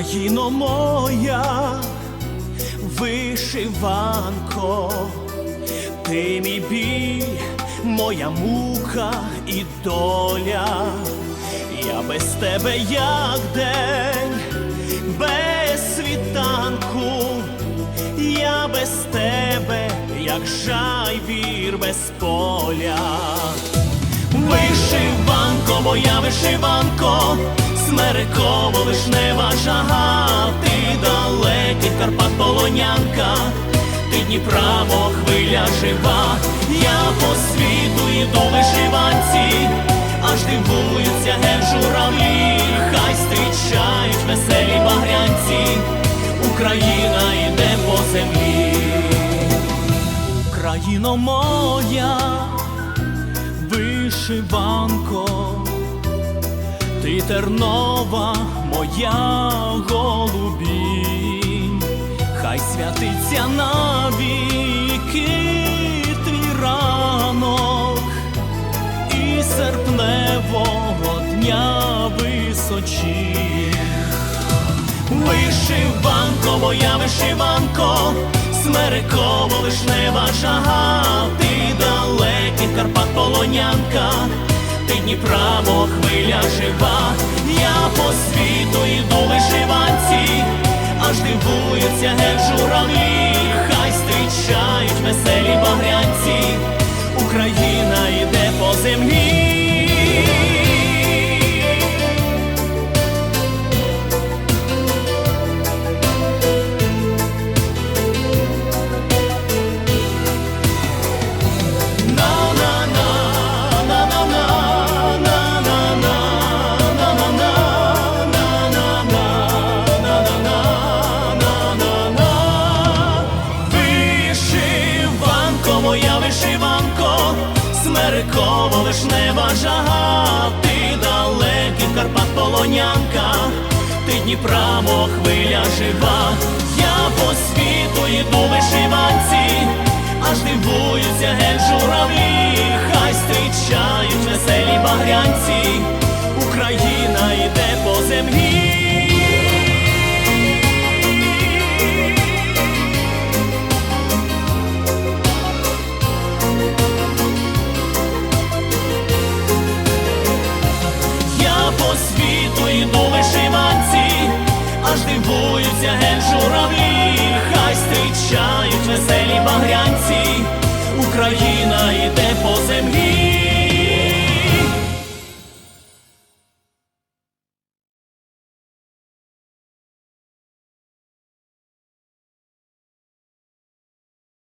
Україно моя, вишиванко, ти мій біль, моя мука і доля, я без тебе як день, без світанку, я без тебе, як жайвір без поля. Вишиванко, моя вишиванко, смереково вишнева жага, ти далекий Карпат полонянка, ти Дніпра, мов хвиля жива, я по світу йду в вишиванці, аж дивуються ген журавлі, хай зустрічають веселі багрянці, Україна йде по землі, Україно моя вишиванко, ти тернова моя голубінь, хай святиться навіки твій ранок і серпневого дня височі. Вишиванко, моя вишиванко, смереково вишнева жага, ти далекий Карпат полонянка, ти Дніпра, мо хвиля жива, я по світу йду вишиванці, аж дивуються геть журавлі, смереково вишнева жага, ти далекий Карпат полонянка, ти Дніпра, мов хвиля жива, я по світу йду журавлі, хай зустрічають веселі